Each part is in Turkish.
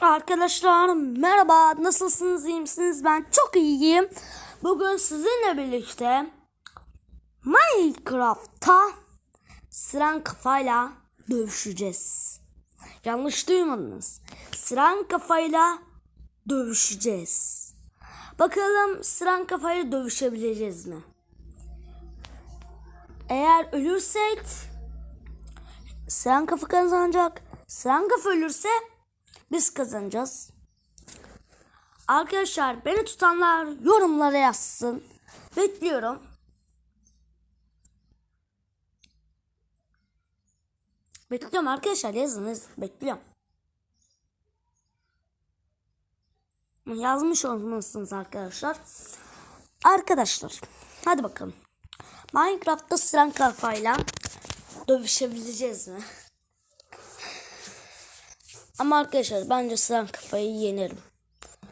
Arkadaşlar merhaba. Nasılsınız? İyi misiniz? Ben çok iyiyim. Bugün sizinle birlikte Minecraft'ta sıran kafayla dövüşeceğiz. Yanlış duymadınız. Sıran kafayla dövüşeceğiz. Bakalım sıran kafayla dövüşebileceğiz mi? Eğer ölürsek sıran kafa kazanacak. Sıran kafa ölürse biz kazanacağız. Arkadaşlar beni tutanlar yorumlara yazsın. Bekliyorum. Bekliyorum arkadaşlar yazın yazın. Bekliyorum. Yazmış olmalısınız arkadaşlar. Arkadaşlar hadi bakalım. Minecraft'ta sıran kafayla dövüşebileceğiz mi? Ama arkadaşlar bence sıran kafayı yenerim.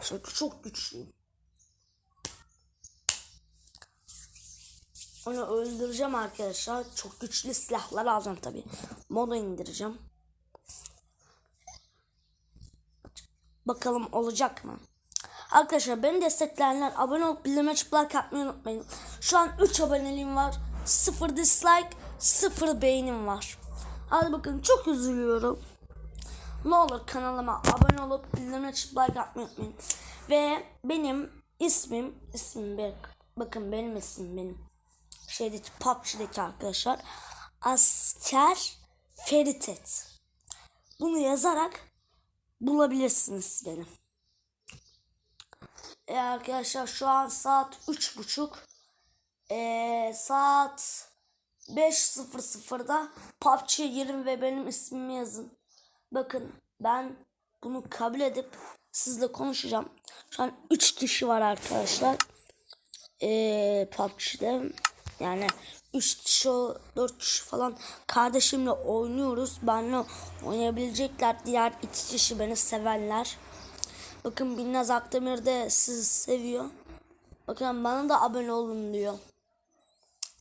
Çünkü çok güçlüyüm. Onu öldüreceğim arkadaşlar. Çok güçlü silahlar alacağım tabi. Modu indireceğim. Bakalım olacak mı? Arkadaşlar beni destekleyenler abone olup bildirim açıp like atmayı unutmayın. Şu an 3 aboneliğim var. 0 dislike, 0 beğenim var. Hadi bakın çok üzülüyorum. Ne olur kanalıma abone olup bildirim açıp like atmayı unutmayın. Ve benim ismim, ismim bir, bakın benim ismim benim. Şeydeki PUBG'deki arkadaşlar. Asker Feritet. Bunu yazarak bulabilirsiniz beni. E arkadaşlar şu an saat üç buçuk. E, saat 5.00'da PUBG'ye girin ve benim ismimi yazın. Bakın ben bunu kabul edip sizle konuşacağım. Şu an 3 kişi var arkadaşlar. Ee, PUBG'de yani 3 kişi 4 kişi falan kardeşimle oynuyoruz. Benle oynayabilecekler. Diğer 2 kişi beni sevenler. Bakın Binnaz Akdemir de sizi seviyor. Bakın bana da abone olun diyor.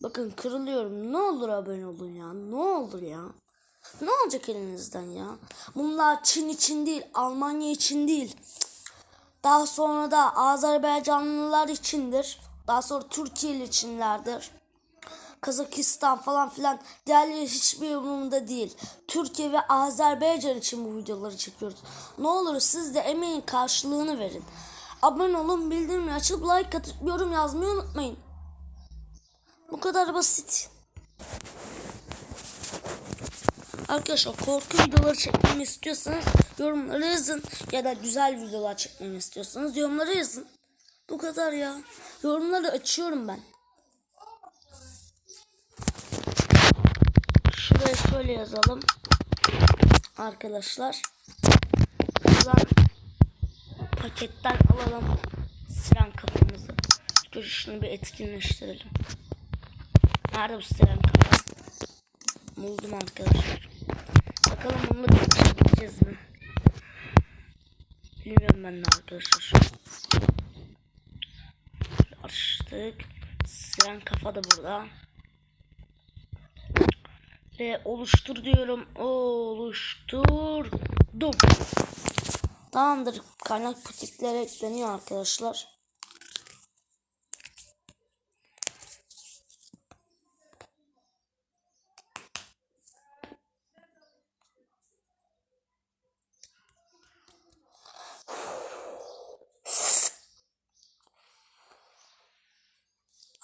Bakın kırılıyorum. Ne olur abone olun ya. Ne olur ya. Ne olacak elinizden ya? Bunlar Çin için değil, Almanya için değil. Daha sonra da Azerbaycanlılar içindir. Daha sonra Türkiye içinlerdir. Kazakistan falan filan diğerleri hiçbir umurumda değil. Türkiye ve Azerbaycan için bu videoları çekiyoruz. Ne olur siz de emeğin karşılığını verin. Abone olun, bildirimleri açıp like atıp yorum yazmayı unutmayın. Bu kadar basit. Arkadaşlar korku videoları çekmemi istiyorsanız yorumlara yazın. Ya da güzel videolar çekmemi istiyorsanız yorumlara yazın. Bu kadar ya. Yorumları açıyorum ben. Şuraya şöyle yazalım. Arkadaşlar. Buradan paketten alalım. Siren kafamızı. Dur bir etkinleştirelim. Nerede bu siren kafa? Buldum arkadaşlar. Bakalım bunu da geçebileceğiz mi? Bilmiyorum ben de arkadaşlar. Açtık. Siren kafa da burada. Ve oluştur diyorum. Oluşturdum. Tamamdır. Kaynak paketlere ekleniyor arkadaşlar.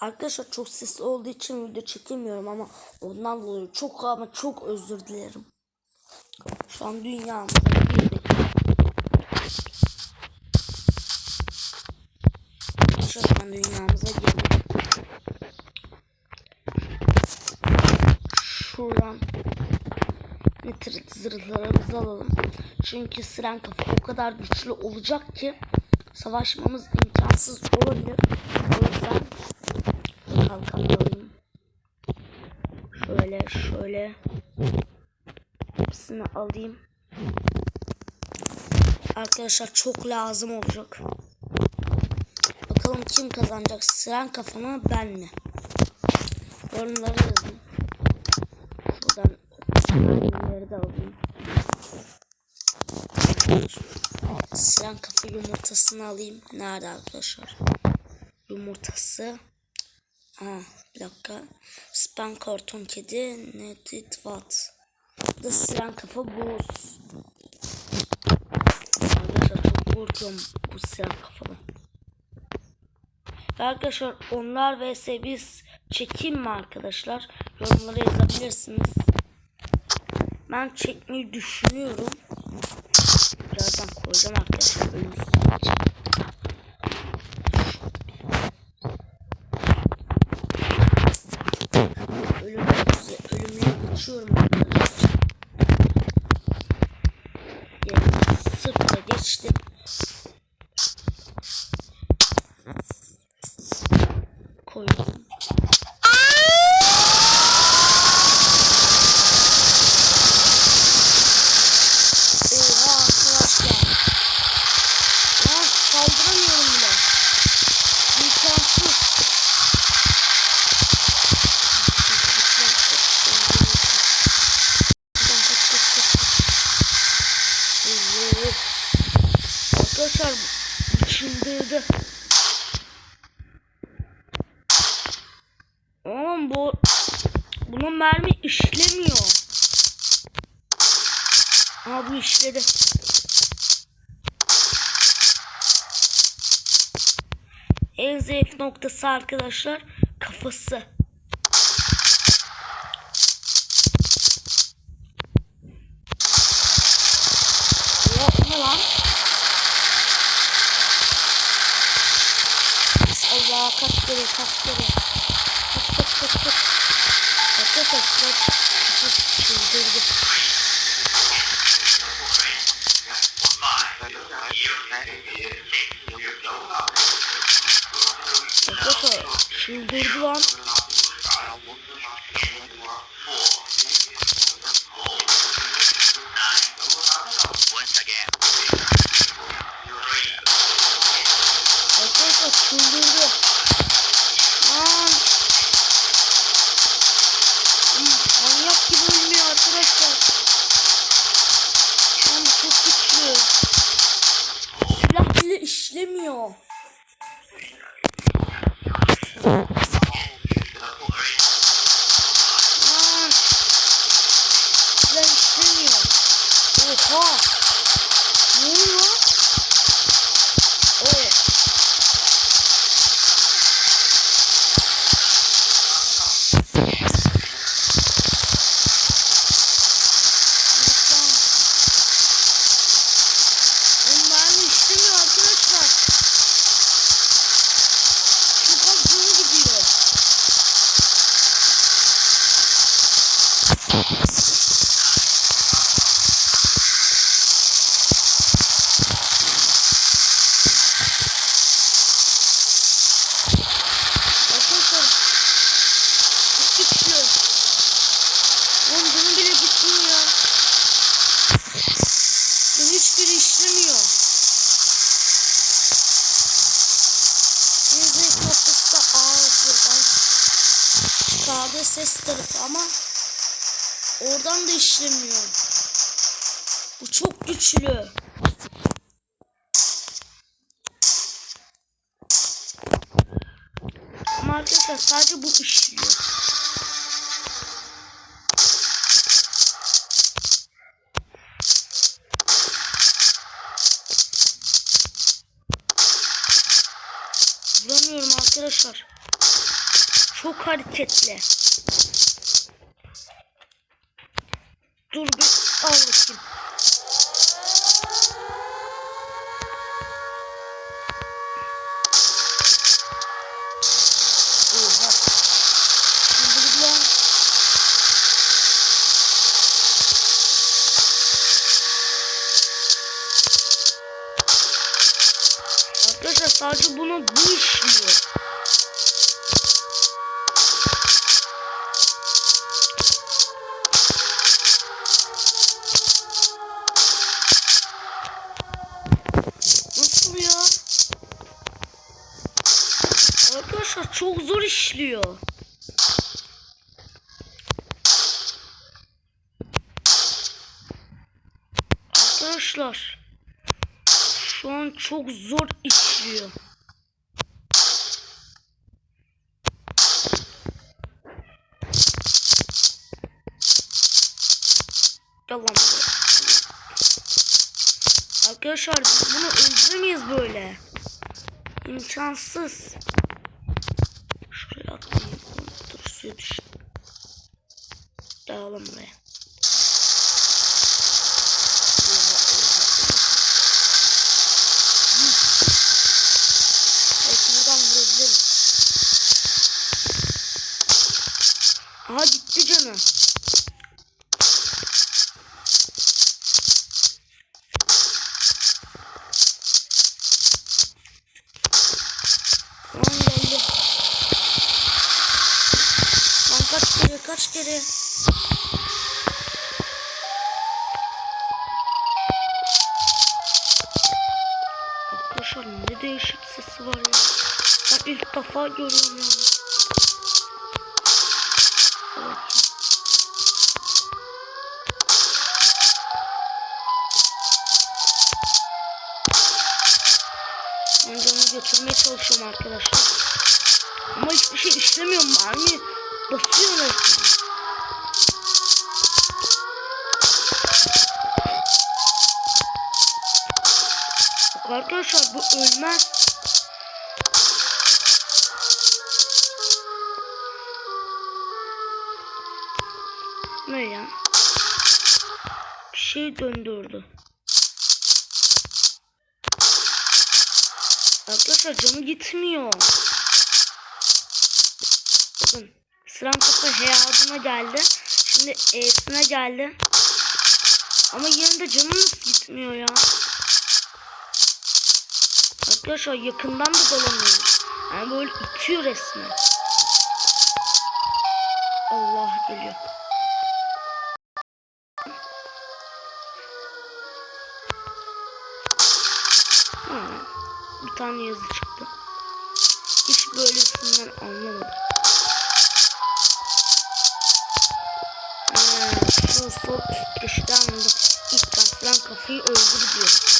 Arkadaşlar çok sesli olduğu için video çekemiyorum ama ondan dolayı çok ama çok özür dilerim. Şu an dünyamıza. Şu an dünyamıza girdik. Şuradan nitrit zırhlarımızı alalım. Çünkü siren kafa o kadar güçlü olacak ki savaşmamız imkansız olabilir. O yüzden kalkan alayım. Şöyle şöyle hepsini alayım. Arkadaşlar çok lazım olacak. Bakalım kim kazanacak? Siren kafa mı ben mi? Yorumları yazın. Şuradan bunları da alayım. Siren kafa yumurtasını alayım. Nerede arkadaşlar? Yumurtası. Ha, bir dakika. Span karton kedi. Netit what? Da siren kafa boz. Arkadaşlar çok korkuyorum bu siren kafadan. Arkadaşlar onlar vs biz çekeyim mi arkadaşlar? Yorumlara yazabilirsiniz. Ben çekmeyi düşünüyorum. Birazdan koyacağım arkadaşlar. Ölümsüz, Noktası arkadaşlar kafası. Arkadaşlar çıldırdı. Lan. Hmm, Manyak gibi ölmüyor arkadaşlar. Lan bu çok güçlü. Silah bile işlemiyor. Lan. Silah işlemiyor. Oha. Ne oluyor? Evet. Lütfen. Oğlum mermi işlemiyor arkadaşlar. Çok az canı gidiyor. Arkadaşlar çok güçlü. Oğlum canı bile gitmiyor ya. Bunun hiçbiri işlemiyor. En zayıf noktası da ağızdan çıkardığı ses tarafı ama oradan da işlemiyor. Bu çok güçlü. Ama arkadaşlar sadece bu işliyor. Vuramıyorum arkadaşlar. Çok hareketli. Sadece bunu bu işliyor. Nasıl ya? Arkadaşlar çok zor işliyor. Arkadaşlar Şu an çok zor işliyor. Gel lan buraya. Arkadaşlar biz bunu öldüremeyiz böyle. İmkansız. Şuraya atlayayım. Dur suya düştü. Gel oğlum buraya. Oha, oha, oha. Belki buradan vurabiliriz. Aha canı. Tamam geldi. Lan kaç kere kaç kere. Arkadaşlar ne değişik sesi var ya. Ben ilk defa görüyorum ya. Arkadaşlar. Ama hiçbir şey işlemiyor mermi. Basıyor resmen. Bak arkadaşlar bu ölmez. Ne ya? Bir şey döndürdü. Arkadaşlar canı gitmiyor. Bakın sıram kafa hayatına geldi. Şimdi E'sine geldi. Ama yine de canı nasıl gitmiyor ya? Arkadaşlar yakından da dolanıyor. Yani böyle itiyor resmen. Allah geliyor. Tane yazı çıktı. Hiç böylesinden anlamadım. Ha, şu sol üst köşede anladım. İlk basılan kafayı öldür.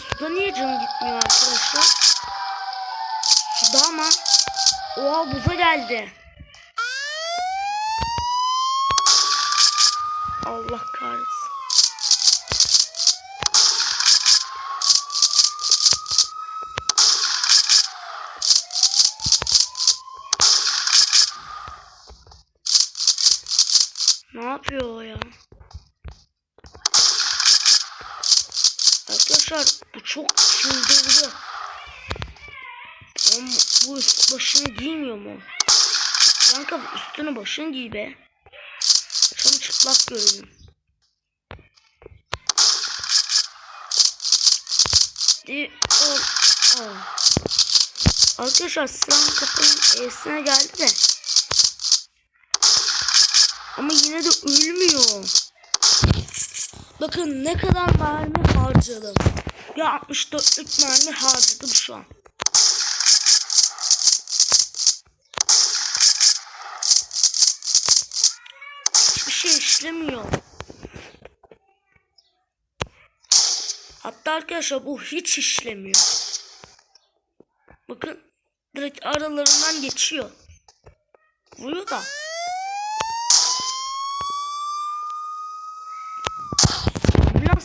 Suda niye canı gitmiyor arkadaşlar? Suda ama. Oha buza geldi. Allah kahretsin. Ne yapıyor o ya? Arkadaşlar bu çok çıldırdı. Ama bu üst başını giymiyor mu? Kanka üstünü başını giy be. Şunu çıplak görelim. Di ol ol. Arkadaşlar sıram kafanın E'sine geldi de. Ama yine de ölmüyor. Bakın ne kadar mermi harcadım. Ya 64'lük mermi harcadım şu an. Hiçbir şey işlemiyor. Hatta arkadaşlar bu hiç işlemiyor. Bakın direkt aralarından geçiyor. Vuruyor da.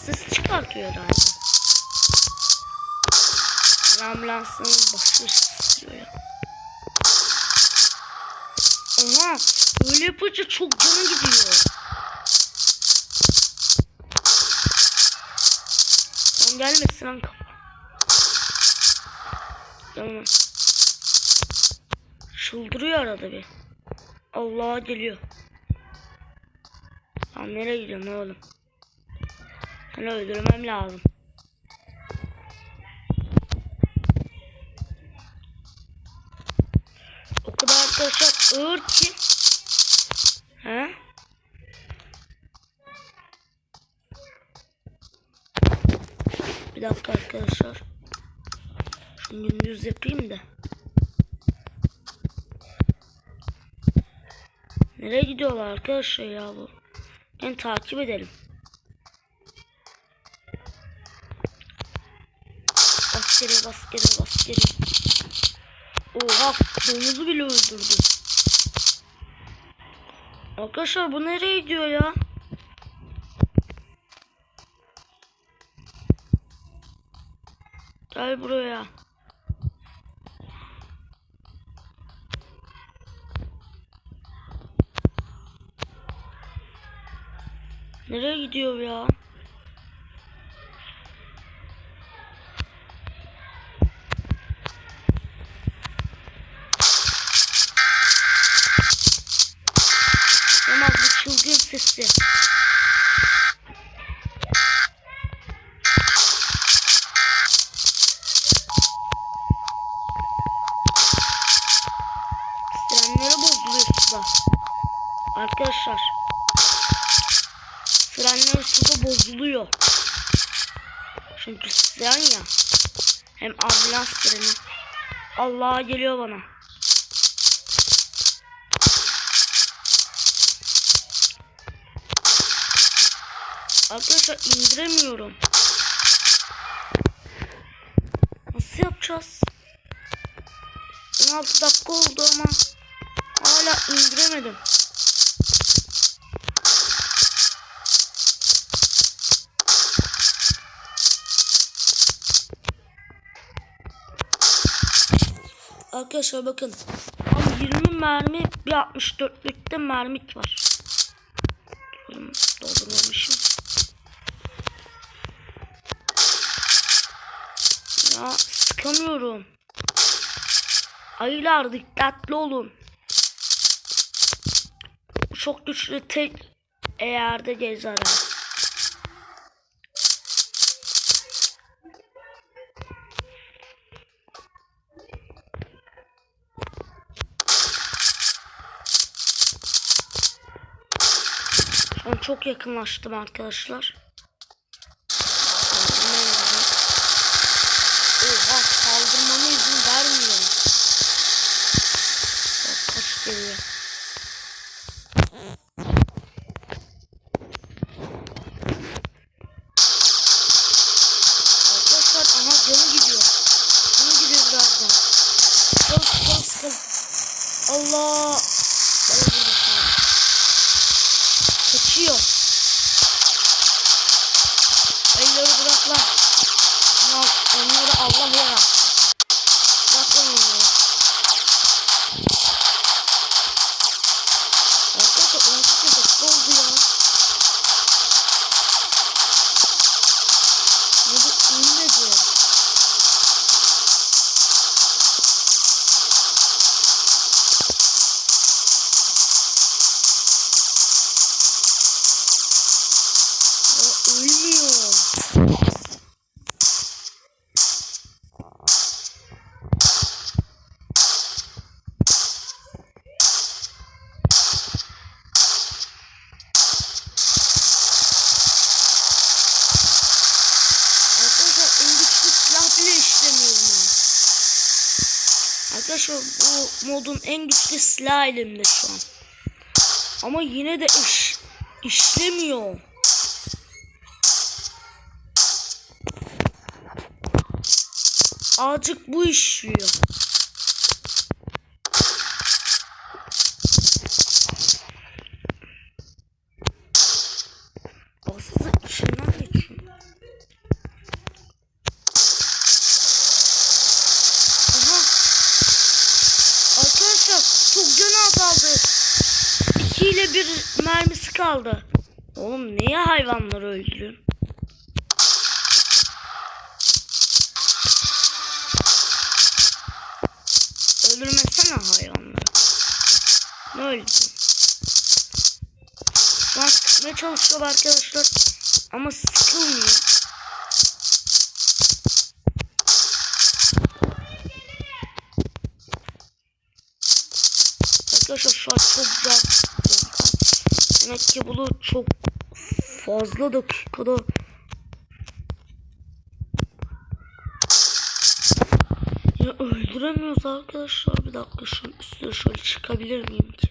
Ambulans sesi çıkartıyor herhalde. Ambulansın başı ya. Aha öyle yapınca çok canı gidiyor. Lan gelmesin lan kafa. Tamam. Çıldırıyor arada bir. Allah geliyor. Lan nereye gidiyorsun oğlum? Onu öldürmem lazım. O kadar arkadaşlar ağır ki. He? Bir dakika arkadaşlar. Şunu gündüz yapayım da. Nereye gidiyorlar arkadaşlar ya bu? Ben takip edelim. Bas geri bas. Oha domuzu bile öldürdü. Arkadaşlar bu nereye gidiyor ya? Gel buraya. Nereye gidiyor ya? Çılgın sesi. Frenleri bozuluyor suda. Arkadaşlar. Frenler suda bozuluyor. Çünkü fren ya. Hem ambulans freni. Allah geliyor bana. Arkadaşlar indiremiyorum. Nasıl yapacağız? 16 dakika oldu ama hala indiremedim. Arkadaşlar bakın. Tam 20 mermi bir 64'lükte mermik var. Sıkamıyorum. Ayılar dikkatli olun. Çok güçlü tek eğer de gezer. çok yakınlaştım arkadaşlar. Oha saldırmama izin vermiyor. Bak kaç geliyor. Arkadaşlar aha canı gidiyor. Canı gidiyor birazdan. Sıkalım sıkalım sıkalım. Allah. Ben öldürdüm şu an. Kaçıyor. Elleri bırak lan. Ya onları Allah yarattı. Bırak lan onları. Arkadaşlar 18 dakika oldu ya. Ne bu inmedi. Ya ölmüyor. Arkadaşlar en güçlü silah bile işlemiyor mu? Arkadaşlar bu modun en güçlü silah elimde şu an. Ama yine de iş, işlemiyor. Azıcık bu işliyor. Bir mermisi kaldı. Oğlum niye hayvanları öldürüyorsun? Öldürmesene hayvanları. Ne öldürdün? An sıkmaya çalışıyor arkadaşlar. Ama ki bunu çok fazla dakikada Ya öldüremiyoruz arkadaşlar. Bir dakika şu üstüne şöyle çıkabilir miyim ki?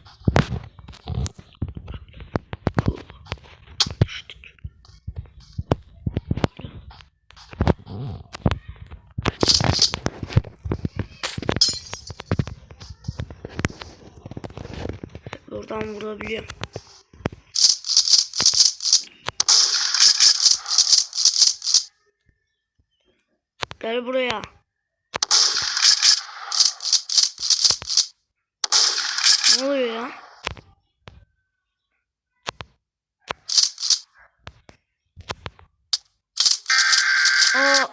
Buradan vurabiliyorum. Gel buraya. Ne oluyor ya? Aa.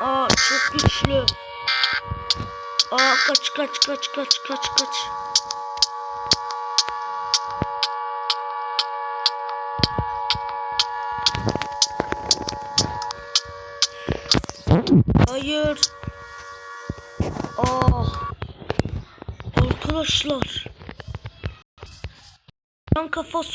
Aa çok güçlü. Aa kaç kaç kaç kaç kaç kaç. Arkadaşlar. Can kafası